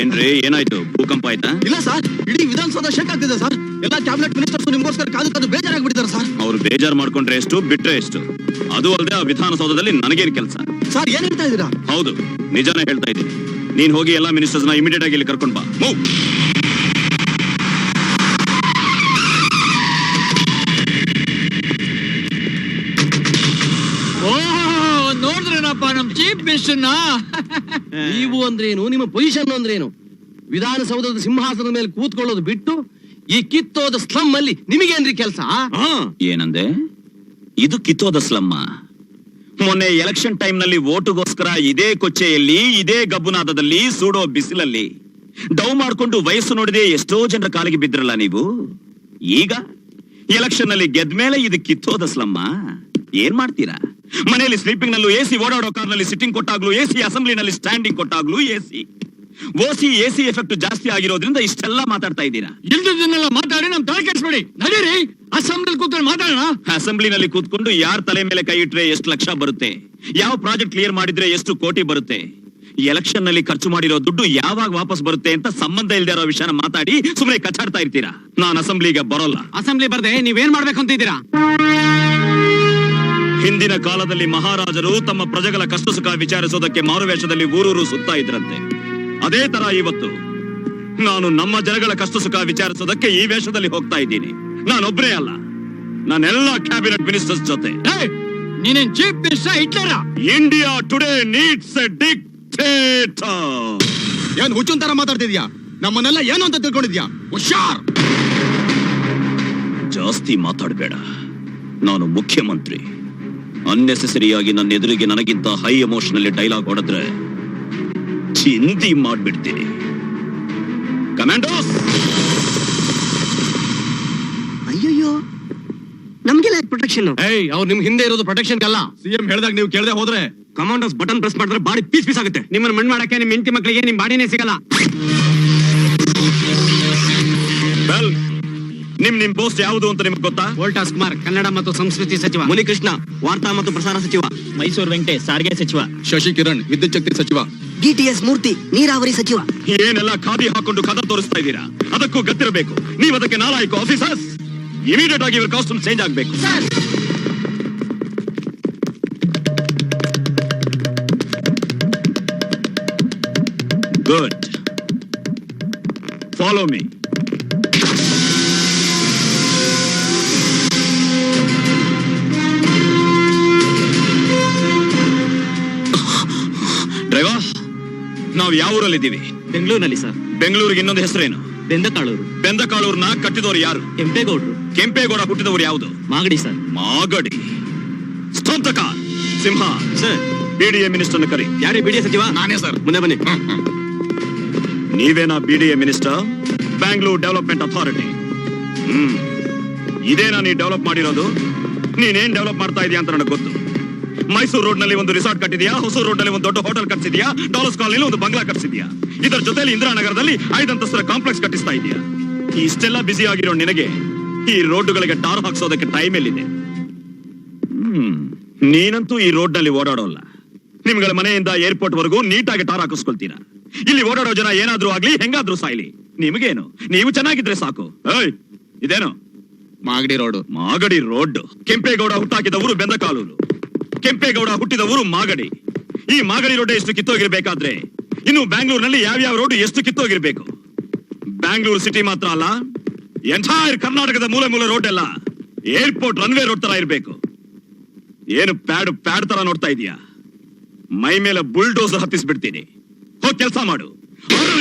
ಏನ್ರಿ ಏನಾಯ್ತು? ಭೂಕಂಪ ಆಯ್ತಾ? ಇಲ್ಲ ಸರ್ ಇಡೀ ವಿಧಾನಸೌಧ ಶೇಕ್ ಆಗ್ತಿದೆ ಸರ್. ಎಲ್ಲ ಕ್ಯಾಬಿನೆಟ್ ಮಿನಿಸ್ಟರ್ಸ್ ನಿಮ್ಗೋಸ್ಕರ ಕಾದು ಕಾದು ಬೇಜಾರಾಗ್ಬಿಟ್ಟಿದ್ದಾರೆ ಸರ್. ಅವ್ರು ಬೇಜಾರ್ ಮಾಡ್ಕೊಂಡ್ರೆ ಎಷ್ಟು ಬಿಟ್ರೆ ಎಷ್ಟು? ಅದು ಅಲ್ಲದೆ ಆ ವಿಧಾನಸೌಧದಲ್ಲಿ ನನಗೇನು ಕೆಲಸ? ಸರ್ ಏನ್ ಹೇಳ್ತಾ ಇದ್ದೀರಾ? ಹೌದು ನಿಜಾನೇ ಹೇಳ್ತಾ ಇದ್ದೀನಿ. ನೀನ್ ಹೋಗಿ ಎಲ್ಲಾ ಮಿನಿಸ್ಟರ್ಸ್ನ ಇಮಿಡಿಯೇಟ್ ಆಗಿ ಇಲ್ಲಿ ಕರ್ಕೊಂಡ್ ಬಾ. ಮೂವ್ ಮಿನಿಸ್ಟರ್ನ ನೀವು ಅಂದ್ರೇನು? ನಿಮ್ಮ ಪೊಸಿಷನ್ ಅಂದ್ರೇನು? ವಿಧಾನಸೌಧದ ಸಿಂಹಾಸನದ ಮೇಲೆ ಕೂತ್ಕೊಳ್ಳೋದು ಬಿಟ್ಟು ಈ ಕಿತ್ತೋದ ಸ್ಲಮ್ ಅಲ್ಲಿ ನಿಮಗೇನ್ರಿ ಕೆಲಸ? ಏನಂದೆ? ಇದು ಕಿತ್ತೋದ ಸ್ಲಮ್ಮ ಮೊನ್ನೆ ಎಲೆಕ್ಷನ್ ಟೈಮ್ನಲ್ಲಿ ವೋಟುಗೋಸ್ಕರ ಇದೇ ಕೊಚ್ಚೆಯಲ್ಲಿ ಇದೇ ಗಬ್ಬುನಾದದಲ್ಲಿ ಸೂಡೋ ಬಿಸಿಲಲ್ಲಿ. ಡೌ ಮಾಡ್ಕೊಂಡು ವಯಸ್ಸು ನೋಡಿದೆ ಎಷ್ಟೋ ಜನರ ಕಾಲಿಗೆ ಬಿದ್ರಲ್ಲ ನೀವು? ಈಗ? ಎಲೆಕ್ಷನ್ನಲ್ಲಿ ಗೆದ್ಮೇಲೆ ಇದು ಕಿತ್ತೋದ ಸ್ಲಮ್ಮ ಏನ್ ಮಾಡ್ತೀರಾ? ಮನೆಯಲ್ಲಿ ಸ್ಲೀಪಿಂಗ್ ನಲ್ಲೂ ಎಸಿ ಓಡಾಡೋ ಕಾರ್ನಲ್ಲಿ ಸಿಟ್ಟಿಂಗ್ ಕೊಟ್ಟಾಗ್ಲೂ ಎಸಿ ಅಸೆಂಬ್ಲಿನಲ್ಲಿ ಸ್ಟ್ಯಾಂಡಿಂಗ್ ಕೊಟ್ಟಾಗ್ಲೂ ಎಸಿ ಓಸಿ ಎಸಿ ಎಫೆಕ್ಟ್ ಜಾಸ್ತಿ ಆಗಿರೋದ್ರಿಂದ ಇಷ್ಟೆಲ್ಲ ಮಾತಾಡ್ತಾ ಇದ್ದೀರಾ? ಇಲ್ದಿದ್ದನ್ನೆಲ್ಲ ಮಾತಾಡಿ ನಮ್ ತಲೆ ಕೆಡಿಸ್ಬೇಡಿ. ನಡೀರಿ ಅಸೆಂಬ್ಲಿ ಕೂತ್ಕೊಂಡು ಮಾತಾಡೋಣ. ಅಸೆಂಬ್ಲಿನಲ್ಲಿ ಕೂತ್ಕೊಂಡು ಯಾರ ತಲೆ ಮೇಲೆ ಕೈ ಇಟ್ರೆ ಎಷ್ಟು ಲಕ್ಷ ಬರುತ್ತೆ? ಯಾವ ಪ್ರಾಜೆಕ್ಟ್ ಕ್ಲಿಯರ್ ಮಾಡಿದ್ರೆ ಎಷ್ಟು ಕೋಟಿ ಬರುತ್ತೆ? ಎಲೆಕ್ಷನ್ನಲ್ಲಿ ಖರ್ಚು ಮಾಡಿರೋ ದುಡ್ಡು ಯಾವಾಗ ವಾಪಸ್ ಬರುತ್ತೆ ಅಂತ ಸಂಬಂಧ ಇಲ್ದೇ ಇರೋ ವಿಷಯನ ಮಾತಾಡಿ ಸುಮ್ಮನೆ ಕಚ್ಚಾಡ್ತಾ ಇರ್ತೀರಾ? ನಾನು ಅಸೆಂಬ್ಲಿಗೆ ಬರೋಲ್ಲ. ಅಸೆಂಬ್ಲಿ ಬರ್ದೆ ನೀವೇನ್ ಮಾಡ್ಬೇಕು ಅಂತಿದ್ದೀರಾ? ಹಿಂದಿನ ಕಾಲದಲ್ಲಿ ಮಹಾರಾಜರು ತಮ್ಮ ಪ್ರಜೆಗಳ ಕಷ್ಟ ಸುಖ ವಿಚಾರಿಸೋದಕ್ಕೆ ಮಾರುವೇಷದಲ್ಲಿ ಊರೂರು ಸುತ್ತಾ ಇದ್ರಂತೆ. ಅದೇ ತರ ಇವತ್ತು. ನಾನು ನಮ್ಮ ಜನಗಳ ಕಷ್ಟ ಸುಖ ವಿಚಾರಿಸೋದಕ್ಕೆ ಈ ವೇಷದಲ್ಲಿ ಹೋಗ್ತಾ ಇದ್ದೀನಿ. ನಾನೊಬ್ಬರೇ ಅಲ್ಲ. ನಾನೆಲ್ಲ ಕ್ಯಾಬಿನೆಟ್ ಮಿನಿಸ್ಟರ್ಸ್ ಜೊತೆ. ನೀನೇನ್ chief minister ಹಿಟ್ಲರ? India today needs a dictator ಏನ್ ಹುಚ್ಚನ್ ತರ ಮಾತಾಡ್ತಿದ್ಯಾ? ನಮ್ಮನ್ನೆಲ್ಲ ಏನು ಅಂತ ತಿಳ್ಕೊಂಡಿದ್ಯಾ? ಹುಷಾರ್! ಜಾಸ್ತಿ ಮಾತಾಡಬೇಡ. ನಾನು ಮುಖ್ಯಮಂತ್ರಿ. ಅನ್ನೆಸೆಸರಿಯಾಗಿ ನನ್ನ ಎದುರಿಗೆ ನನಗಿಂತ ಹೈ ಎಮೋಷನಲ್ಲಿ ಡೈಲಾಗ್ ಹೊಡೆದ್ರೆ ಚಿಂತಿ ಮಾಡ್ಬಿಡ್ತೀನಿ. ಕಮಾಂಡೋಸ್ ಅಯ್ಯಯ್ಯೋ ನಮ್ಗೆಲ್ಲ ಪ್ರೊಟೆಕ್ಷನ್ ಏಯ್ ಅವ್ರು ನಿಮ್ ಹಿಂದೆ ಇರೋದು ಪ್ರೊಟೆಕ್ಷನ್ ಅಲ್ಲ. ಸಿಎಂ ಹೇಳಿದಾಗ ನೀವು ಕೇಳದೆ ಹೋದ್ರೆ ಕಮಾಂಡೋಸ್ ಬಟನ್ ಪ್ರೆಸ್ ಮಾಡಿದ್ರೆ ಬಾಡಿ ಪೀಸ್ ಪೀಸ್ ಆಗುತ್ತೆ. ನಿಮ್ಮನ್ನ ಮಣ್ಣು ಮಾಡಕ್ಕೆ ನಿಮ್ಮ ಹೆಂಡತಿ ಮಕ್ಕಳಿಗೆ ನಿಮ್ ಬಾಡಿನೇ ಸಿಗಲ್ಲ. ವೆಲ್ ನಿಮ್ ನಿಮ್ ಪೋಸ್ಟ್ ಯಾವುದು ಅಂತ ನಿಮ್ಗೆ ಗೊತ್ತಾ? ವೋಲ್ಟಾಸ್ ಕುಮಾರ್ ಕನ್ನಡ ಮತ್ತು ಸಂಸ್ಕೃತಿ ಸಚಿವ. ಮುನಿಕೃಷ್ಣ ವಾರ್ತಾ ಮತ್ತು ಪ್ರಸಾರ ಸಚಿವ. ಮೈಸೂರು ವೆಂಕಟೇಶ್ ಸಾರಿಗೆ ಸಚಿವ. ಶಶಿ ಕಿರಣ್ ವಿದ್ಯುತ್ ಶಕ್ತಿ ಸಚಿವ. ಡಿಟಿಎಸ್ ಮೂರ್ತಿ ನೀರಾವರಿ ಸಚಿವ. ಏನೆಲ್ಲ ಖಾದಿ ಹಾಕೊಂಡು ಕದ ತೋರಿಸ್ತಾ ಇದ್ದೀರಾ? ಅದಕ್ಕೂ ಗತ್ತಿರಬೇಕು. ನೀವು ಅದಕ್ಕೆ ನಾಲಾಯಕು ಆಫೀಸರ್ಸ್ ಇಮಿಡಿಯೇಟ್ ಆಗಿ ಇವ್ರ ಕಾಸ್ಟ್ಯೂಮ್ ಚೇಂಜ್ ಆಗಬೇಕು. ಗುಡ್ ಫಾಲೋ ಮೀ ನಾವು ಯಾವ ಊರಲ್ಲಿದ್ದೀವಿ ಬೆಂಗಳೂರಿನಲ್ಲಿ ಸರ್. ಬೆಂಗಳೂರಿಗೆ ಇನ್ನೊಂದು ಹೆಸರೇನು? ಬೆಂದಕಾಳೂರು. ಬೆಂದಕಾಳೂರ್ನ ಕಟ್ಟಿದವರು ಯಾರು? ಕೆಂಪೇಗೌಡರು. ಕೆಂಪೇಗೌಡ ಹುಟ್ಟಿದವರು ಯಾವುದು? ಮಾಗಡಿ ಸರ್. ಮಾಗಡಿ. ಸ್ತೋತ್ರಕ ಸಿಂಹ. ಸರ್. ಬಿಡಿಎ ಮಿನಿಸ್ಟರ್ನ ಕರಿ. ಯಾರೇ ಬಿಡಿಎ ಸಚಿವ? ನಾನೇ ಸರ್. ಮುಂದೆ ಬನ್ನಿ. ನೀವೇನಾ BDA minister Bangalore development authority hmm. ಇದೇನಾ ನೀ ಡೆವಲಪ್ ಮಾಡಿರೋದು? ನೀನೇನ್ ಡೆವಲಪ್ ಮಾಡ್ತಾ ಇದೀಯ ಅಂತ ನನಗೆ ಗೊತ್ತು. ಮೈಸೂರು ರೋಡ್ನಲ್ಲಿ ಒಂದು ರಿಸಾರ್ಟ್ ಕಟ್ಟಿದ್ಯಾ? ಹೊಸೂರು ರೋಡ್ನಲ್ಲಿ ಒಂದು ದೊಡ್ಡ ಹೋಟೆಲ್ ಕಟ್ಟಿಸಿದ್ಯಾ ಡಾಲಸ್ ಕಾಲೋನಿಯಲ್ಲಿ ಒಂದು ಬಂಗ್ಲಾ ಕಟ್ಟಿಸಿದ್ಯಾ ಇದರ ಜೊತೆಲಿ ಇಂದಿರಾನಗರದಲ್ಲಿ ಐದಂತಸ್ತರ ಕಾಂಪ್ಲೆಕ್ಸ್ ಕಟ್ಟಿಸ್ತಾ ಇದೀಯಾ? ಇಷ್ಟೆಲ್ಲ ಬ್ಯುಸಿ ಆಗಿರೋ ನಿನಗೆ ಈ ರೋಡ್ಗಳಿಗೆ ಟಾರ್ ಹಾಕ್ಸೋದಕ್ಕೆ ಟೈಮ್ ಎಲ್ಲಿದೆ? ನೀನಂತೂ ಈ ರೋಡ್ನಲ್ಲಿ ಓಡಾಡೋಲ್ಲ. ನಿಮ್ಗಳ ಮನೆಯಿಂದ ಏರ್ಪೋರ್ಟ್ ವರೆಗೂ ನೀಟಾಗಿ ಟಾರ್ ಹಾಕಿಸ್ಕೊಳ್ತೀರಾ? ಇಲ್ಲಿ ಓಡಾಡೋ ಜನ ಏನಾದ್ರೂ ಆಗ್ಲಿ, ಹೆಂಗಾದ್ರೂ ಸಾಯ್ಲಿ. ನಿಮಗೇನು? ನೀವು ಚೆನ್ನಾಗಿದ್ರೆ ಸಾಕು. ಏಯ್, ಇದೇನು? ಮಾಗಡಿ ರೋಡ್. ಮಾಗಡಿ ರೋಡ್ ಕೆಂಪೇಗೌಡ ಹುಟ್ಟಾಕಿದ ಊರು ಬೆಂದಕಾಲೂರು. ಕೆಂಪೇಗೌಡ ಹುಟ್ಟಿದ ಊರು ಮಾಗಡಿ. ಈ ಮಾಗಡಿ ರೋಡ್ ಎಷ್ಟು ಕಿತ್ತೋಗಿರ್ಬೇಕಾದ್ರೆ, ಇನ್ನು ಬ್ಯಾಂಗ್ಳೂರ್ನಲ್ಲಿ ಯಾವ್ಯಾವ ರೋಡ್ ಎಷ್ಟು ಕಿತ್ತೋಗಿರ್ಬೇಕು? ಬ್ಯಾಂಗ್ಳೂರ್ ಸಿಟಿ ಮಾತ್ರ ಅಲ್ಲ, ಎಂಟೈರ್ ಕರ್ನಾಟಕದ ಮೂಲೆ ಮೂಲೆ ರೋಡ್ ಎಲ್ಲ ಏರ್ಪೋರ್ಟ್ ರನ್ವೇ ರೋಡ್ ತರ ಇರಬೇಕು. ಏನು ಪ್ಯಾಡ್ ಪ್ಯಾಡ್ ತರ ನೋಡ್ತಾ ಇದೀಯಾ? ಮೈ ಮೇಲೆ ಬುಲ್ಡೋಸರ್ ಹತ್ತಿಸ್ಬಿಡ್ತೀನಿ. ಹೋಗ್ ಕೆಲಸ ಮಾಡು. Order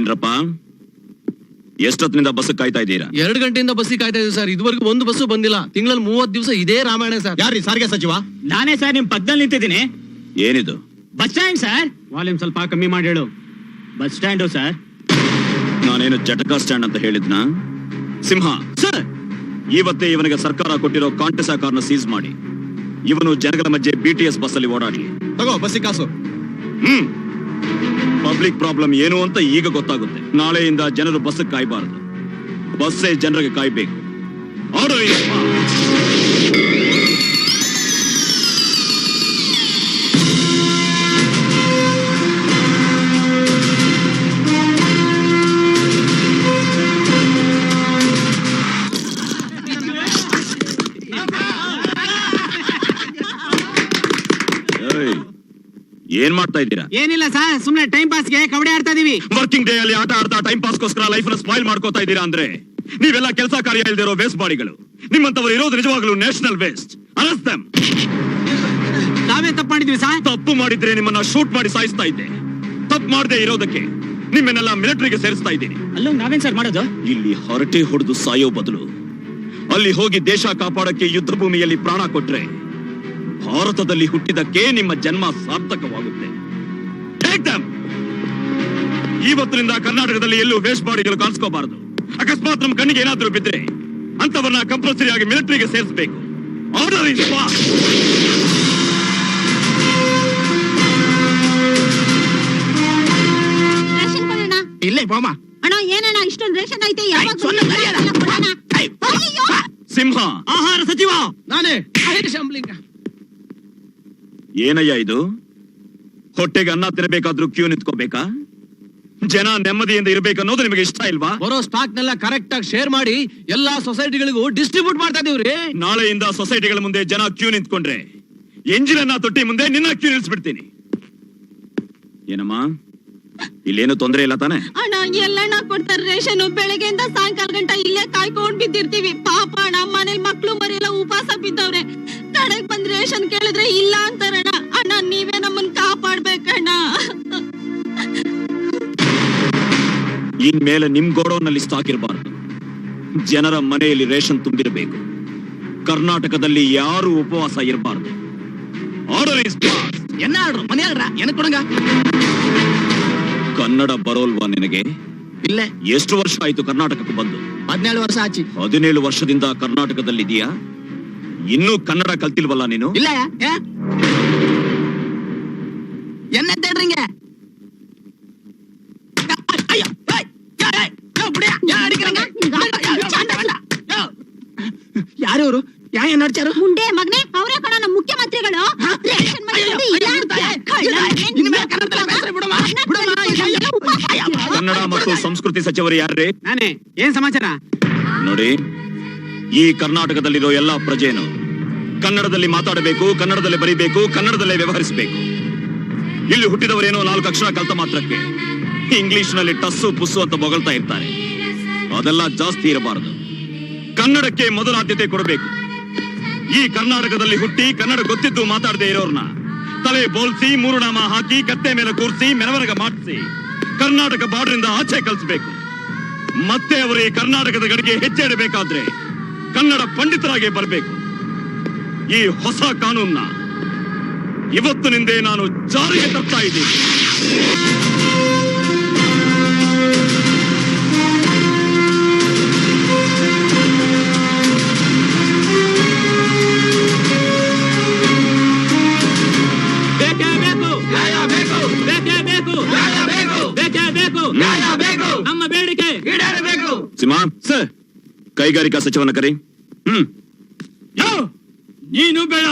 ಏನ್ರಪ್ಪ? ಎಷ್ಟೊತ್ತಿನಿಂದ ಬಸ್ ಕಾಯ್ತಾ ಇದ್ದೀರಾ? ಎರಡು ಗಂಟೆಯಿಂದ ಬಸ್ ಕಾಯ್ತಾ ಇದೆ ಸರ್. ಇದುವರೆಗೂ ಒಂದು ಬಸ್ಸು ಬಂದಿಲ್ಲ. ತಿಂಗಳಲ್ಲಿ ಮೂವತ್ತು ದಿವಸ ಇದೇ ರಾಮಾಯಣ ಸರ್. ಯಾರಿ ಸಾರಿಗೆ ಸಚಿವ? ನಾನೇ ಸರ್ ನಿಮ್ ಪಕ್ಕದಲ್ಲಿ ನಿಂತಿದ್ದೀನಿ. ಏನಿದು? Bus stand sir. ವಾಲ್ಯೂಮ್ ಸ್ವಲ್ಪ ಕಮ್ಮಿ ಮಾಡಿ ಹೇಳು. Bus stand sir. ನಾನೇನು ಜಟಕಾ ಸ್ಟ್ಯಾಂಡ್ ಅಂತ ಹೇಳಿದ್ನ? ಸಿಂಹ ಸರ್. ಇವತ್ತೇ ಇವನಿಗೆ ಸರ್ಕಾರ ಕೊಟ್ಟಿರೋ ಕಾಂಟೆಸಾ ಕಾರ್ನ ಸೀಸ್ ಮಾಡಿ. ಇವನು ಜನಗಳ ಮಧ್ಯೆ ಬಿಟಿಎಸ್ ಬಸ್ ಅಲ್ಲಿ ಓಡಾಡಲಿ ತಗೋ ಬಸ್ಸಿ ಕಾಸು. ಹ್ಮ್. ಪಬ್ಲಿಕ್ ಪ್ರಾಬ್ಲಮ್ ಏನು ಅಂತ ಈಗ ಗೊತ್ತಾಗುತ್ತೆ. ನಾಳೆಯಿಂದ ಜನರು ಬಸ್ ಕಾಯಬಾರದು. ಬಸ್ಸೇ ಜನರಿಗೆ ಕಾಯ್ಬೇಕು. ಆರ್ಡರ್ ಏನ್ ಮಾಡ್ತಾ ಇದ್ದೀರಾ? ಏನಿಲ್ಲ ಸರ್ ಸುಮ್ನೆ ಟೈಮ್ ಪಾಸ್ಗೆ ಕಬಡ್ಡಿ ಆಡ್ತಾ ಇದೀವಿ. ವರ್ಕಿಂಗ್ ಡೇ ಅಲ್ಲಿ ಆಟ ಆಡ್ತಾ ಟೈಮ್ ಪಾಸ್ಗೋಸ್ಕರ ಲೈಫ್ನ ಸ್ಪಾಯ್ಲ್ ಮಾಡ್ಕೋತಾ ಇದ್ದೀರಾ ಅಂದ್ರೆ? ನೀವೆಲ್ಲ ಕೆಲಸ ಕಾರ್ಯ ಇಲ್ದಿರೋ ವೇಸ್ಟ್ ಬಾಡಿಗಳು. ನಿಮ್ಮಂತವರು ಇರೋದು ನಿಜವಾಗ್ಲೂ ನ್ಯಾಷನಲ್ ವೇಸ್ಟ್ ಅನಸ್ತಮ್ ನಾವೇ ತಪ್ಪು ಮಾಡಿದ್ವಿ ಸರ್. ತಪ್ಪು ಮಾಡಿದ್ರೆ ನಿಮ್ಮನ್ನ ಶೂಟ್ ಮಾಡಿ ಸಾಯಿಸ್ತಾ ಇದ್ದೆ. ತಪ್ಪು ಮಾಡದೆ ಇರೋದಕ್ಕೆ ನಿಮ್ಮನ್ನೆಲ್ಲ ಮಿಲಿಟರಿಗೆ ಸೇರಿಸ್ತಾ ಇದ್ದೀನಿ. ಅಲ್ಲೋ ನಾವೇನ್ ಸರ್ ಮಾಡೋದು? ಇಲ್ಲಿ ಹೊರಟೆ ಹೊಡೆದು ಸಾಯೋ ಬದಲು. ಅಲ್ಲಿ ಹೋಗಿ ದೇಶ ಕಾಪಾಡಕ್ಕೆ ಯುದ್ಧ ಭೂಮಿಯಲ್ಲಿ ಪ್ರಾಣ ಕೊಟ್ರೆ ಭಾರತದಲ್ಲಿ ಹುಟ್ಟಿದಕ್ಕೆ ನಿಮ್ಮ ಜನ್ಮ ಸಾರ್ಥಕವಾಗುತ್ತೆ. Take them! ಇವತ್ತಿನಿಂದ ಕರ್ನಾಟಕದಲ್ಲಿ ಎಲ್ಲೂ ವೇಸ್ಟ್ ಬಾಡಿಗಳು ಕಾಣಿಸ್ಕೋಬಾರದು. ಅಕಸ್ಮಾತ್ ನಮ್ ಕಣ್ಣಿಗೆ ಏನಾದ್ರೂ ಬಿದ್ರೆ ಅಂತವನ್ನ ಕಂಪಲ್ಸರಿ ಆಗಿ ಮಿಲಿಟರಿಗೆ ಸೇರಿಸಬೇಕು. ಆರ್ಡರ್ ಇಸ್ ಇಲ್ಲೇ ಬಾಮ. ಅಣ್ಣ ಏನಣ್ಣ ಇಷ್ಟೊಂದು ರೇಷನ್ ಐತೆ ಯಾವಾಗ. ಸಿಂಹ. ಆಹಾರ ಸಚಿವ. ನಾನೇ. ಶಂಬ್ಲಿಂಗ. ಏನಯ್ಯ ಇದು? ಹೊಟ್ಟೆಗೆ ಅನ್ನ ತಿನ್ನಬೇಕಾದ್ರೂ ಕ್ಯೂ ನಿಂತ್ಕೋಬೇಕಾ? ಜನ ನೆಮ್ಮದಿಯಿಂದ ಇರ್ಬೇಕನ್ನೋದು ನಿಮಗೆ ಇಷ್ಟ ಇಲ್ವಾ? ಬರೋ ಸ್ಟಾಕ್ ನೆಲ್ಲ ಕರೆಕ್ಟ್ ಆಗಿ ಶೇರ್ ಮಾಡಿ ಎಲ್ಲಾ ಸೊಸೈಟಿಗಳಿಗೂ ಡಿಸ್ಟ್ರಿಬ್ಯೂಟ್ ಮಾಡ್ತಾ ಇದೀವ್ರಿ ನಾಳೆಯಿಂದ ಸೊಸೈಟಿಗಳ ಮುಂದೆ ಜನ ಕ್ಯೂ ನಿಂತ್ಕೊಂಡ್ರೆ ಎಂಜಿನ್ ಅನ್ನ ತೊಟ್ಟಿ ಮುಂದೆ ನಿನ್ನ ಕ್ಯೂ ನಿಲ್ಸ್ಬಿಡ್ತೀನಿ. ಏನಮ್ಮ? ಇಲ್ಲೇನು ತೊಂದರೆ ಇಲ್ಲ ತಾನೆ? ಅಣ್ಣ ಎಲ್ಲಣ್ಣ ಕೊಡ್ತಾರೆ ರೇಷನ್ ಬೆಳಗ್ಗೆಯಿಂದ ಸಾಯಂಕಾಲ ಗಂಟ ಇಲ್ಲೇ ಕಾಯ್ಕೊಂಡ್ ಬಿದ್ದಿರ್ತೀವಿ. ಪಾಪ ಅಣ್ಣ ಮನೇಲಿ ಮಕ್ಳು ಮರೆಲ್ಲ ಉಪವಾಸ ಬಿದ್ದವ್ರೆ. ಕಡೆಗ್ ಬಂದ್ ರೇಷನ್ ಕೇಳಿದ್ರೆ ಇಲ್ಲ ಅಂತಾರಣ ಅಣ್ಣ. ನೀವೇ ನಮ್ಮನ್ ಕಾಪಾಡ್ಬೇಕಣ್ಣ. ಇನ್ಮೇಲೆ ನಿಮ್ ಗೋಡೋನಲ್ಲಿ ಸ್ಟಾಕ್ ಇರಬಾರ್ದು. ಜನರ ಮನೆಯಲ್ಲಿ ರೇಷನ್ ತುಂಬಿರಬೇಕು. ಕರ್ನಾಟಕದಲ್ಲಿ ಯಾರು ಉಪವಾಸ ಇರಬಾರ್ದು. ಆರ್ಡರ್ ಇಸ್ ಎನ್ನ ಮನೆ ಕೊಡಂಗ? ಕನ್ನಡ ಬರೋಲ್ವಾ ನಿನಗೆ? ಇಲ್ಲೇ. ಎಷ್ಟು ವರ್ಷ ಆಯ್ತು ಕರ್ನಾಟಕಕ್ಕೆ ಬಂದು? ಹದಿನೇಳು ವರ್ಷ ಆಚಿ. ಹದಿನೇಳು ವರ್ಷದಿಂದ ಕರ್ನಾಟಕದಲ್ಲಿದೀಯಾ ಇನ್ನೂ ಕನ್ನಡ ಕಲ್ತಿಲ್ವಲ್ಲ ನೀನು? ಇಲ್ಲ ಎನ್ನೆತ್ತೇಡ್ರಿಂಗ ಯಾರು ಇವರು ಯಾ ಏನ್ ನಡ್ಚಾರು ಮುಂಡೆ ಮಗನೇ ಅವರೇ ಕಣ ನಮ್ಮ ಮುಖ್ಯಮಂತ್ರಿಗಳು. ಕನ್ನಡ ಮತ್ತು ಸಂಸ್ಕೃತಿ ಸಚಿವರು ಯಾರ್ರೀ? ನಾನೇ ಏನ್ ಸಮಾಚಾರ? ನೋಡಿ ಈ ಕರ್ನಾಟಕದಲ್ಲಿರೋ ಎಲ್ಲಾ ಪ್ರಜೆನು ಕನ್ನಡದಲ್ಲಿ ಮಾತಾಡಬೇಕು, ಕನ್ನಡದಲ್ಲಿ ಬರೀಬೇಕು, ಕನ್ನಡದಲ್ಲೇ ವ್ಯವಹರಿಸಬೇಕು. ಇಲ್ಲಿ ಹುಟ್ಟಿದವರೇನೋ ನಾಲ್ಕು ಅಕ್ಷರ ಕಲ್ತ ಮಾತ್ರಕ್ಕೆ ಇಂಗ್ಲಿಷ್ನಲ್ಲಿ ಟಸ್ಸು ಪುಸ್ಸು ಅಂತ ಬೊಗಳ್ತಾ ಇರ್ತಾರೆ. ಅದೆಲ್ಲ ಜಾಸ್ತಿ ಇರಬಾರದು. ಕನ್ನಡಕ್ಕೆ ಮೊದಲ ಆದ್ಯತೆ ಕೊಡಬೇಕು. ಈ ಕರ್ನಾಟಕದಲ್ಲಿ ಹುಟ್ಟಿ ಕನ್ನಡ ಗೊತ್ತಿದ್ದು ಮಾತಾಡದೆ ಇರೋರ್ನ ತಲೆ ಬೋಲ್ಸಿ ಮೂರು ನಾಮ ಹಾಕಿ, ಕತ್ತೆ ಮೇಲೆ ಕೂರಿಸಿ, ಮೆರವಣಿಗೆ ಮಾಡಿಸಿ, ಕರ್ನಾಟಕ ಬಾರ್ಡರಿಂದ ಆಚೆ ಕಲಿಸಬೇಕು. ಮತ್ತೆ ಅವರು ಈ ಕರ್ನಾಟಕದ ಗಡಿಗೆ ಹೆಜ್ಜೆ ಇಡಬೇಕಾದ್ರೆ ಕನ್ನಡ ಪಂಡಿತರಾಗಿ ಬರಬೇಕು. ಈ ಹೊಸ ಕಾನೂನ್ನ ಇವತ್ತಿನಿಂದೇ ನಾನು ಜಾರಿಗೆ ತರ್ತಾ ಇದ್ದೀನಿ. ಬೇಕೇ ಬೇಕು? ಬೇಕೇ ಬೇಕು? ಬೇಕೇ ಬೇಕು? ನಮ್ಮ ಬೇಡಿಕೆ ಸರ್ ಕೈಗಾರಿಕಾ ಸಚಿವನ ಕರಿ. ಹ್ಮ್. ನೀನು ಬೇಡ.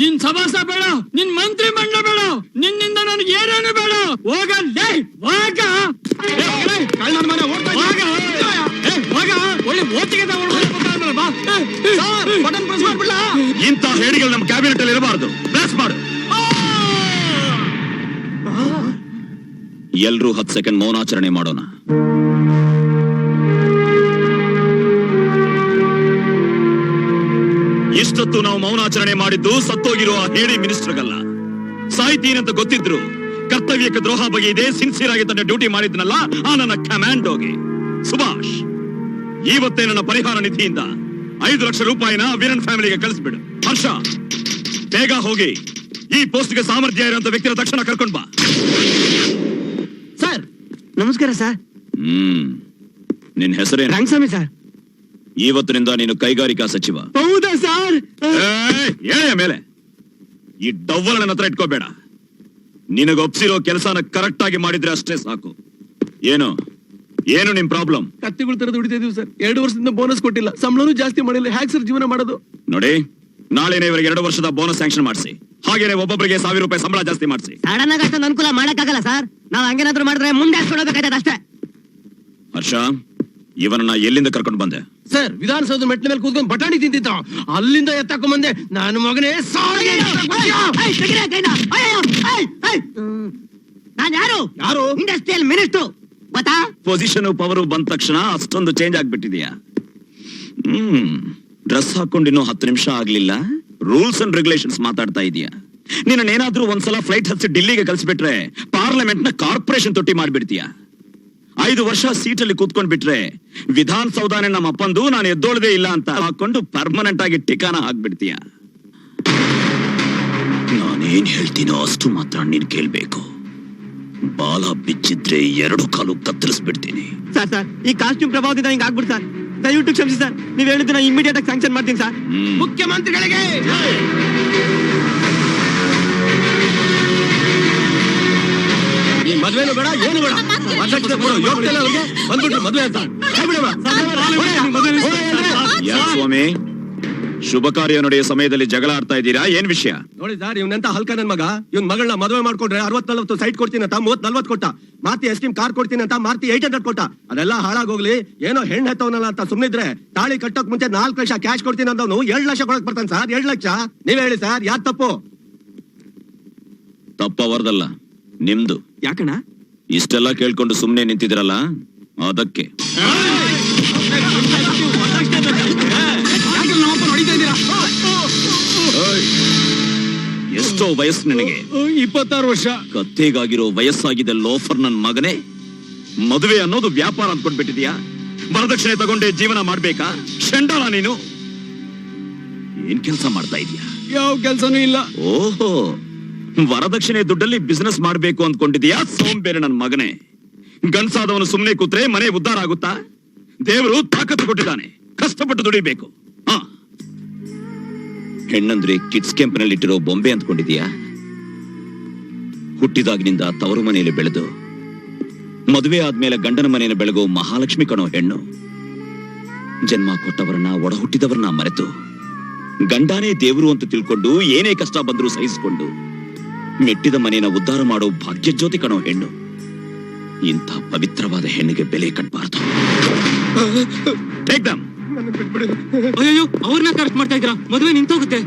ನಿನ್ ಸಭಾಸ ಬೇಡ. ನಿನ್ ಮಂತ್ರಿ ಮಂಡ ಬೇಡ. ನಿನ್ನಿಂದ ನನಗೆ ಏನೇನು ಬೇಡ? ಹೋಗಲ್ಲೇ ಹೋಗ. ಹೋಗ ಪ್ರೆಸ್ ಮಾಡ್ಬಿಡ್ಲಾ? ನಮ್ಮ ಕ್ಯಾಬಿನೆಟ್ ಅಲ್ಲಿ ಇರಬಾರದು. ಬ್ಲಾಸ್ ಮಾಡು. ಎಲ್ರೂ ಹತ್ತು ಸೆಕೆಂಡ್ ಮೌನಾಚರಣೆ ಮಾಡೋಣ. ಇಷ್ಟೊತ್ತು ನಾವು ಮೌನಾಚರಣೆ ಮಾಡಿದ್ದು ಸತ್ತೋಗಿರುವ ಹೇಳಿ ಮಿನಿಸ್ಟರ್ಗಲ್ಲ. ಸಾಹಿತಿ ಅಂತ ಗೊತ್ತಿದ್ರು. ಕರ್ತವ್ಯಕ್ಕೆ ದ್ರೋಹ ಇದೆ ಸಿನ್ಸಿಯರ್ ಆಗಿ ತನ್ನ ಡ್ಯೂಟಿ ಮಾಡಿದ್ನಲ್ಲ ಆ ನನ್ನ ಕಮಾಂಡೋಗೆ ಸುಭಾಷ್ ಇವತ್ತೇ ನನ್ನ ಪರಿಹಾರ ನಿಧಿಯಿಂದ ಐದು ಲಕ್ಷ ರೂಪಾಯಿನ ವೀರನ್ ಫ್ಯಾಮಿಲಿಗೆ ಕಳಿಸ್ಬಿಡು. ಹರ್ಷ ಬೇಗ ಹೋಗಿ. ಈ ಪೋಸ್ಟ್ಗೆ ಸಾಮರ್ಥ್ಯ ಇರುವಂತ ವ್ಯಕ್ತಿನ ತಕ್ಷಣ ಕರ್ಕೊಂಡ್ ಬಾ. ಸರ್ ನಮಸ್ಕಾರ ಸರ್. ಹ್ಮ್ ನಿನ್ ಹೆಸರೇ ರಂಗಸ್ವಾಮಿ ಸರ್. ಇವತ್ತಿನಿಂದ ನೀನು ಕೈಗಾರಿಕಾ ಸಚಿವ. ಮೇಲೆ. ಈ ಡವ್ವಲ್ ನನ್ನ ಹತ್ರ ಇಟ್ಕೋಬೇಡ. ನಿನಗೆ ಒಪ್ಸಿರೋ ಕೆಲಸನ ಕರೆಕ್ಟ್ ಆಗಿ ಮಾಡಿದ್ರೆ ಅಷ್ಟೇ ಸಾಕು. ಏನು? ಏನು ನಿಮ್ ಪ್ರಾಬ್ಲಮ್? ಕತ್ತಿಗಳು ತರದು ಇದೀವಿ ಸರ್. ಎರಡು ವರ್ಷದಿಂದ ಬೋನಸ್ ಕೊಟ್ಟಿಲ್ಲ. ಸಂಬಳನೂ ಜಾಸ್ತಿ ಮಾಡಿಲ್ಲ. ಹ್ಯಾಕ್ ಸರ್ ಜೀವನ ಮಾಡೋದು? ನೋಡಿ ನಾಳೆನೇ ಇವರಿಗೆ ಎರಡು ವರ್ಷದ ಬೋನಸ್ ಸ್ಯಾಂಕ್ಷನ್ ಮಾಡಿಸಿ. ಹಾಗೇನೆ ಒಬ್ಬೊಬ್ಬರಿಗೆ ಸಾವಿರ ರೂಪಾಯಿ ಸಂಬಳ ಜಾಸ್ತಿ ಮಾಡಿಸಿ. ಸಡನ್ ಆಗಿ ಅಷ್ಟೊಂದು ಅನುಕೂಲ ಮಾಡಕ್ಕಾಗಲ್ಲ ಸರ್. ನಾವು ಹಂಗೇನಾದ್ರೂ ಮಾಡಿದ್ರೆ ಮುಂದೆ ಹಾಕ್ಸ್ಕೊಡ್ಬೇಕಾಯ್ತದ ಅಷ್ಟೇ. ಹರ್ಷ ಇವನನ್ನ ಎಲ್ಲಿಂದ ಕರ್ಕೊಂಡು ಬಂದೆ? ಸರ್ ವಿಧಾನಸೌಧ ಮೆಟ್ಟಿನ ಮೇಲೆ ಕೂತ್ಕೊಂಡು ಬಟಾಣಿ ತಿಂತಿದ್ದ ಅಲ್ಲಿಂದ ಎತ್ತಾಕೊಂಡ್ ಬಂದೆ ನನ್ನ ಮಗನೇ ನಾನ್ ಯಾರು? ಯಾರು? ಇಂಡಸ್ಟ್ರಿಯಲ್ ಮಿನಿಸ್ಟರ್ ಗೊತ್ತಾ? ಪೊಸಿಷನ್ ಪವರ್ ಬಂದ ತಕ್ಷಣ ಅಷ್ಟೊಂದು ಚೇಂಜ್ ಆಗ್ಬಿಟ್ಟಿದ್ಯಾ. ಹ್ಮ್ ಡ್ರೆಸ್ ಹಾಕೊಂಡು ಇನ್ನೂ ಹತ್ತು ನಿಮಿಷ ಆಗ್ಲಿಲ್ಲ. ರೂಲ್ಸ್ ಅಂಡ್ ರೆಗ್ಯುಲೇಷನ್ಸ್ ಮಾತಾಡ್ತಾ ಇದೀಯಾ. ನಿನ್ನ ಏನಾದ್ರೂ ಒಂದ್ಸಲ ಫ್ಲೈಟ್ ಹಚ್ಚಿ ಡಿಲ್ಲಿಗೆ ಕಲ್ಸಿಬಿಟ್ರೆ ಪಾರ್ಲಿಮೆಂಟ್ನ ಕಾರ್ಪೊರೇಷನ್ ತೊಟ್ಟಿ ಮಾಡ್ಬಿಡ್ತೀಯ. ಐದು ವರ್ಷ ಸೀಟಲ್ಲಿ ಕೂತ್ಕೊಂಡ್ ಬಿಟ್ರೆ ವಿಧಾನಸೌಧನೇ ನಮ್ಮ ಅಪ್ಪಂದು ನಾನು ಎದ್ದೋಳದೇ ಇಲ್ಲ ಅಂತ ಹಾಕೊಂಡು ಪರ್ಮನೆಂಟ್ ಆಗಿ ಟಿಕಾನ ಹಾಕ್ಬಿಡ್ತೀಯ? ನಾನೇನ್ ಹೇಳ್ತೀನೋ ಅಷ್ಟು ಮಾತ್ರ ನೀನ್ ಕೇಳ್ಬೇಕು. ಬಾಲ ಬಿಚ್ಚಿದ್ರೆ ಎರಡು ಕಾಲು ಕತ್ತರಿಸ್ಬಿಡ್ತೀನಿ. ಸರ್ ಸರ್ ಈ ಕಾಸ್ಟ್ಯೂಮ್ ಪ್ರಭಾವದಿಂದ ಹಿಂಗ್ ಆಗ್ಬಿಡ್ ಸರ್. ದಯವಿಟ್ಟು ಕ್ಷಮಿಸಿ ಸರ್. ನೀವ್ ಹೇಳಿದ್ರೆ ಇಮಿಡಿಯೇಟ್ ಆಗಿ ಸ್ಯಾಂಕ್ಷನ್ ಮಾಡ್ತೀನಿ ಸರ್. ಮುಖ್ಯಮಂತ್ರಿಗಳಿಗೆ! ಮದ್ವೆನೂ ಬೇಡ ಏನು ಬೇಡ. ವರದಕ್ಷಿಣೆ ಕೊಡು, ಯೋಗ್ಯತೆ ಅವ್ರಿಗೆ. ಬಂದ್ಬಿಟ್ರು ಮದ್ವೆ ಅಂತ. ಯಾಕ್ ಸ್ವಾಮಿ ಶುಭ ಕಾರ್ಯ ನಡೆಯೋ ಸಮಯದಲ್ಲಿ ಜಗಳ ಆಡ್ತಾ ಇದ್ದೀರಾ? ಏನ್ ವಿಷಯ? ನೋಡಿ ಸರ್ ಇವನೆಂತ ಹಲ್ಕ ನನ್ ಮಗ? ಇವ್ನ ಮಗಳನ್ನ ಮದುವೆ ಮಾಡ್ಕೊಂಡ್ರೆ ಅರವತ್ ನಲ್ವತ್ತು ಸೈಟ್ ಕೊಡ್ತೀನಿ ಅಂತ ಮೂವತ್ ನಲ್ವತ್ ಕೊಟ್ಟ. ಮಾರ್ತಿ ಎಸ್ಟೀಮ್ ಕಾರ್ ಕೊಡ್ತೀನಿ ಅಂತ ಮಾರ್ತಿ ಏಟ್ ಹಂಡ್ರೆಡ್ ಕೊಟ್ಟ. ಅದೆಲ್ಲ ಹಾಳಾಗೋಗ್ಲಿ. ಏನೋ ಹೆಣ್ ಹೆತ್ತವನಲ್ಲ ಅಂತ ಸುಮ್ನಿದ್ರೆ ತಾಳಿ ಕಟ್ಟೋಕ್ ಮುಂಚೆ ನಾಲ್ಕು ಲಕ್ಷ ಕ್ಯಾಶ್ ಕೊಡ್ತೀನಿ ಅಂದವನು ಎರಡ್ ಲಕ್ಷ ಕೊಡಕ್ ಬರ್ತಾನೆ ಸರ್ ಎರಡ್ ಲಕ್ಷ? ನೀವ್ ಹೇಳಿ ಸರ್ ಯಾರ್ ತಪ್ಪು? ತಪ್ಪವರ್ದಲ್ಲ. ನಿಮ್ದು? ಯಾಕಣ್ಣ? ಇಷ್ಟೆಲ್ಲ ಕೇಳ್ಕೊಂಡು ಸುಮ್ನೆ ನಿಂತಿದ್ರಲ್ಲ ಅದಕ್ಕೆ. ಎಷ್ಟೋ ವಯಸ್ಸು ನಿನಗೆ. ಇಪ್ಪತ್ತಾರು ವರ್ಷ. ಕತ್ತೆಗಾಗಿರೋ ವಯಸ್ಸಾಗಿದೆ ಲೋಫರ್ ನನ್ ಮಗನೇ. ಮದುವೆ ಅನ್ನೋದು ವ್ಯಾಪಾರ ಅಂದ್ಕೊಂಡ್ಬಿಟ್ಟಿದ್ಯಾ ವರದಕ್ಷಿಣೆ ತಗೊಂಡೆ ಜೀವನ ಮಾಡ್ಬೇಕಾ? ಶಂಡಾಲ ನೀನು? ಏನ್ ಕೆಲಸ ಮಾಡ್ತಾ ಇದೀಯಾ? ಯಾವ ಕೆಲ್ಸನೂ ಇಲ್ಲ. ಓಹೋ. ವರದಕ್ಷಿಣೆ ದುಡ್ಡಲ್ಲಿ ಬಿಸ್ನೆಸ್ ಮಾಡ್ಬೇಕು ಅಂದ್ಕೊಂಡಿದ್ಯಾ ಸೋಂಬೇರೆ ನನ್ನ ಮಗನೇ. ಗನ್ಸಾದವನು ಸುಮ್ಮನೆ ಕೂತ್ರೆ ಮನೆ ಉದ್ಧಾರ ಆಗುತ್ತಾ? ದೇವರು ತಾಕತ್ತು ಕೊಟ್ಟಿದ್ದಾನೆ. ಕಷ್ಟಪಟ್ಟು ದುಡಿಬೇಕು. ಹ. ಹೆಣ್ಣಂದ್ರೆ ಕಿಡ್ಸ್ ಕ್ಯಾಂಪ್ನಲ್ಲಿ ಇಟ್ಟಿರೋ ಬೊಂಬೆ ಅಂದ್ಕೊಂಡಿದ್ಯಾ ಹುಟ್ಟಿದಾಗಿನಿಂದ ತವರು ಮನೆಯಲ್ಲಿ ಬೆಳೆದು, ಮದುವೆ ಆದ್ಮೇಲೆ ಗಂಡನ ಮನೆಯನ್ನು ಬೆಳಗೋ ಮಹಾಲಕ್ಷ್ಮಿ ಕಣೋ ಹೆಣ್ಣು. ಜನ್ಮ ಕೊಟ್ಟವರನ್ನ, ಒಡ ಹುಟ್ಟಿದವರನ್ನ ಮರೆತು, ಗಂಡಾನೇ ದೇವರು ಅಂತ ತಿಳ್ಕೊಂಡು ಏನೇ ಕಷ್ಟ ಬಂದರೂ ಸಹಿಸಿಕೊಂಡು ಮೆಟ್ಟಿದ ಮನೆಯನ್ನ ಉದ್ಧಾರ ಮಾಡೋ ಭಾಗ್ಯ ಜ್ಯೋತಿ ಕಣೋ ಹೆಣ್ಣು. ಇಂಥ ಪವಿತ್ರವಾದ ಹೆಣ್ಣಿಗೆ ಬೆಲೆ ಕಟ್ಟಬಾರ್ದು. ಅಯ್ಯೋ ಅವ್ರನ್ನ ಖರ್ಚು ಮಾಡ್ತಾ ಇದ್ರ ಮದುವೆ ನಿಂತೋಗುತ್ತೆ.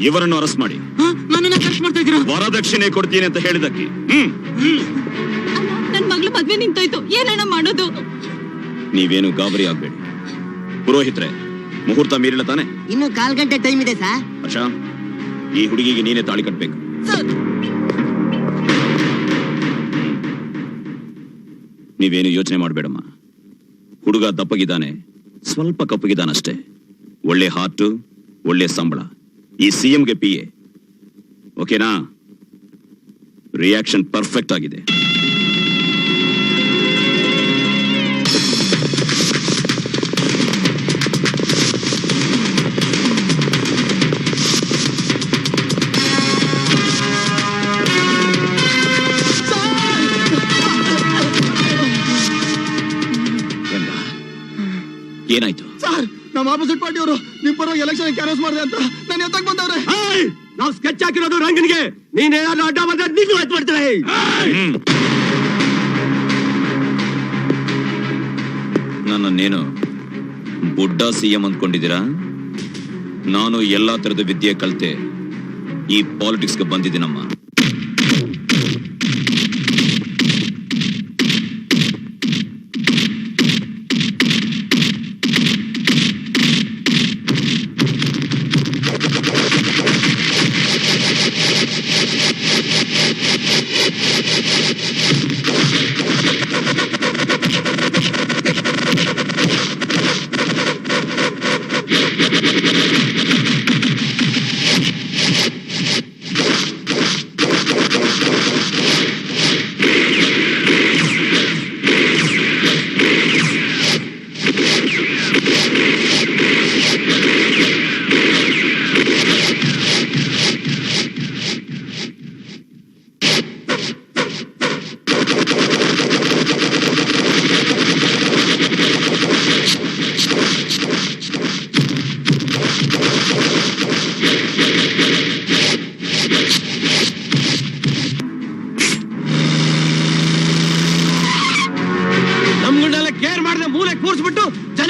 ಇವರನ್ನು ಅರೆಸ್ಟ್ ಮಾಡಿ. ಹಾ, ನನ್ನನ್ನ ಖರ್ಚು ಮಾಡ್ತಾ ಇದ್ರ ವರದಕ್ಷಿಣೆ ಕೊಡ್ತೀನಿ ಅಂತ ಹೇಳಿದಕ್ಕೆ ಹ್ಮ್. ನನ್ ಮಗಳು ಮದ್ವೆ ನಿಂತೋಯ್ತು. ಏನಣ್ಣ ಮಾಡೋದು? ನೀವೇನು ಗಾಬರಿ ಆಗ್ಬೇಡಿ. ಪುರೋಹಿತ್ರೆ ಮುಹೂರ್ತ ಮೀರಿಲ್ಲ ತಾನೆ? ಇನ್ನು ಕಾಲ್ ಗಂಟೆ ಟೈಮ್ ಇದೆ ಸರ್ ಈ ಹುಡುಗಿಗೆ ನೀನೇ ತಾಳಿ ಕಟ್ಬೇಕು. ನೀವೇನು ಯೋಚನೆ ಮಾಡಬೇಡಮ್ಮ. ಹುಡುಗ ದಪ್ಪಗಿದ್ದಾನೆ ಸ್ವಲ್ಪ ಕಪ್ಪಗಿದ್ದಾನಷ್ಟೇ. ಒಳ್ಳೆ ಹಾರ್ಟು, ಒಳ್ಳೆ ಸಂಬಳ. ಈ ಸಿ ಎಂಗೆ ಪಿ ಎ. ಓಕೆನಾ? ರಿಯಾಕ್ಷನ್ ಪರ್ಫೆಕ್ಟ್ ಆಗಿದೆ. ಏನಾಯ್ತು? ಸರ್ ನಮ್ಮ ಆಪೋಸಿಟ್ ಪಾರ್ಟಿ ಅವರು ನಿಮ್ ಪರವಾಗಿ ಎಲೆಕ್ಷನ್ ಕ್ಯಾನ್ವಸ್ ಮಾಡಿದೆ ಅಂತ ನಾನು ಎತ್ತಕ್ ಬಂದವ್ರೆ. ನಾವು ಸ್ಕೆಚ್ ಹಾಕಿರೋದು ರಂಗನಿಗೆ. ಏನಾದ್ರು ಅಡ್ಡ ಬಂದ್ರೆ ನೀನು ಎತ್ ಮಾಡ್ತಾರೆ. ನನ್ನನ್ನೇನು ಬುಡ್ಡ ಸಿಎಂ ಅಂದ್ಕೊಂಡಿದ್ದೀರಾ? ನಾನು ಎಲ್ಲಾ ತರದ ವಿದ್ಯೆ ಕಲಿತೆ ಈ ಪಾಲಿಟಿಕ್ಸ್ಗೆ ಬಂದಿದ್ದೀನಮ್ಮ.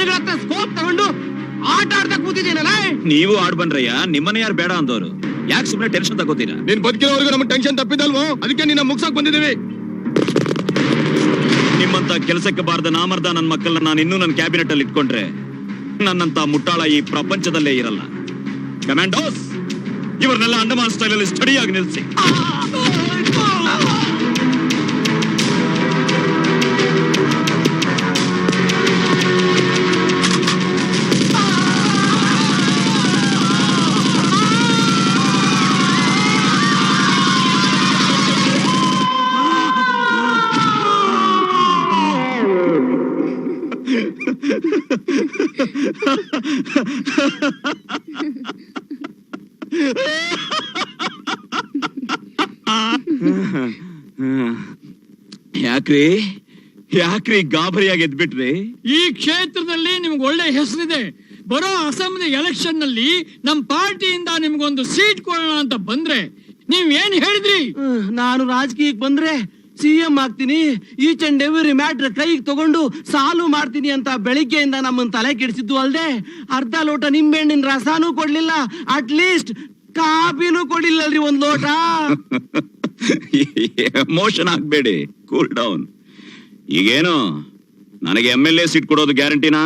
ಕೂರ್ಸ್ಬಿಟ್ಟು ಜನಗಳ ಹತ್ರ ಸ್ಕೋಪ್ ತಗೊಂಡು ಆಟ ಆಡ್ತಾ ಕೂತಿದ್ದೀನಲ್ಲ? ನೀವು ಆಡ್ ಬನ್ರಯ್ಯ ನಿಮ್ಮನ್ನ ಯಾರು ಬೇಡ ಅಂದವರು. ಯಾಕೆ ಸುಮ್ಮನೆ ಟೆನ್ಷನ್ ತಗೋತೀರಾ? ನೀನ್ ಬದುಕಿರೋವರೆಗೂ ನಮ್ಗೆ ಟೆನ್ಷನ್ ತಪ್ಪಿದಲ್ವೋ ಅದಕ್ಕೆ ನಿನ್ನ ಮುಗ್ಸಕ್ ಬಂದಿದೀವಿ ನಿಮ್ಮಂತ ಕೆಲಸಕ್ಕೆ ಬಾರದ ನಾಮರ್ದ ನನ್ನ ಮಕ್ಕಳನ್ನ ನಾನು ಇನ್ನೂ ನನ್ನ ಕ್ಯಾಬಿನೆಟ್ ಅಲ್ಲಿ ಇಟ್ಕೊಂಡ್ರೆ ನನ್ನಂತ ಮುಟ್ಟಾಳ ಈ ಪ್ರಪಂಚದಲ್ಲೇ ಇರಲ್ಲ. ಕಮಾಂಡೋಸ್ ಇವರನ್ನೆಲ್ಲ ಅಂಡಮಾನ್ ಸ್ಟೈಲ್ ಅಲ್ಲಿ ಸ್ಟಡಿಯಾಗಿ ನಿಲ್ಲಿಸಿ ಯಾಕ್ರಿ ಗಾಬರಿಯಾಗಿ ಎದ್ಬಿಟ್ರಿ ಈ ಕ್ಷೇತ್ರದಲ್ಲಿ ನಿಮ್ಗೆ ಒಳ್ಳೆ ಹೆಸರಿದೆ. ಬರೋ ಅಸೆಂಬ್ಲಿ ಎಲೆಕ್ಷನ್ನಲ್ಲಿ ನಮ್ ಪಾರ್ಟಿಯಿಂದ ನಿಮ್ಗೊಂದು ಸೀಟ್ ಕೊಡೋಣ ಅಂತ ಬಂದ್ರೆ ನೀವ್ ಏನ್ ಹೇಳಿದ್ರಿ? ನಾನು ರಾಜಕೀಯಕ್ಕೆ ಬಂದ್ರೆ ಸಿಎಂ ಆಗ್ತೀನಿ. ಈಚ್ ಅಂಡ್ ಎವ್ರಿ ಮ್ಯಾಟ್ರ್ ಕೈಗೆ ತಗೊಂಡು ಸಾಲು ಮಾಡ್ತೀನಿ ಅಂತ ಬೆಳಿಗ್ಗೆಯಿಂದ ನಮ್ಮನ್ನ ತಲೆ ಕೆಡಿಸಿದ್ದು ಅಲ್ದೆ ಅರ್ಧ ಲೋಟ ನಿಂಬೆಹಣ್ಣಿನ ರಸಾನೂ ಕೊಡ್ಲಿಲ್ಲ. ಅಟ್ ಲೀಸ್ಟ್ ಕಾಫಿನೂ ಕೊಡಿಲ್ಲಲ್ರಿ ಒಂದ್ ಲೋಟ. ಎಮೋಷನ್ ಆಗ್ಬೇಡಿ. ಕೂಲ್ ಡೌನ್ ಈಗೇನು? ನನಗೆ ಎಂ ಎಲ್ ಎ ಸೀಟ್ ಕೊಡೋದು ಗ್ಯಾರಂಟಿನಾ?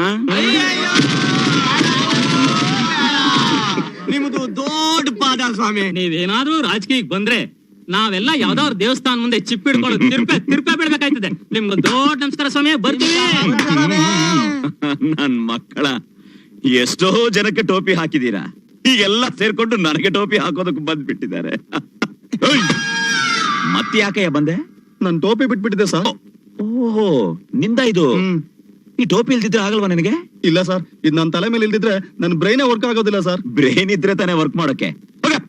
ನಿಮ್ದು ದೊಡ್ಡ ಪಾದ ಸ್ವಾಮಿ. ನೀವೇನಾದ್ರೂ ರಾಜಕೀಯಕ್ಕೆ ಬಂದ್ರೆ ನಾವೆಲ್ಲ ಯಾವ್ದಾದ್ರು ದೇವಸ್ಥಾನ ಮುಂದೆ ಚಿಪ್ಪ ಹಿಡ್ಕೊಳ್ಳೋದು ತಿರ್ಪೆ ತಿರ್ಪೆ ಬಿಡ್ಬೇಕಾಯ್ತದೆ. ನಿಮ್ಗೆ ದೊಡ್ಡ ನಮಸ್ಕಾರ ಸ್ವಾಮಿ ಬರ್ತೀವಿ. ನನ್ ಮಕ್ಕಳ ಎಷ್ಟೋ ಜನಕ್ಕೆ ಟೋಪಿ ಹಾಕಿದೀರಾ? ಈಗೆಲ್ಲ ಸೇರ್ಕೊಂಡು ನನಗೆ ಟೋಪಿ ಹಾಕೋದಕ್ಕೆ ಬಂದ್ಬಿಟ್ಟಿದ್ದಾರೆ. ಬಿಟ್ಟಿದ್ದಾರೆ ಮತ್ತೆ ಯಾಕಯ್ಯ ಬಂದೆ? ನನ್ ಟೋಪಿ ಬಿಟ್ಬಿಟ್ಟಿದೆ ಸರ್. ಓಹೋ ನಿಂದ ಇದು? ಈ ಟೋಪಿ ಇಲ್ದಿದ್ರೆ ಆಗಲ್ವಾ ನಿನಗೆ? ಇಲ್ಲ ಸರ್ ಇದು ನನ್ನ ತಲೆ ಮೇಲೆ ಇಲ್ದಿದ್ರೆ ನನ್ನ ಬ್ರೈನೇ ವರ್ಕ್ ಆಗೋದಿಲ್ಲ ಸರ್. ಬ್ರೈನ್ ಇದ್ರೆ ತಾನೇ ವರ್ಕ್ ಮಾಡಕ್ಕೆ.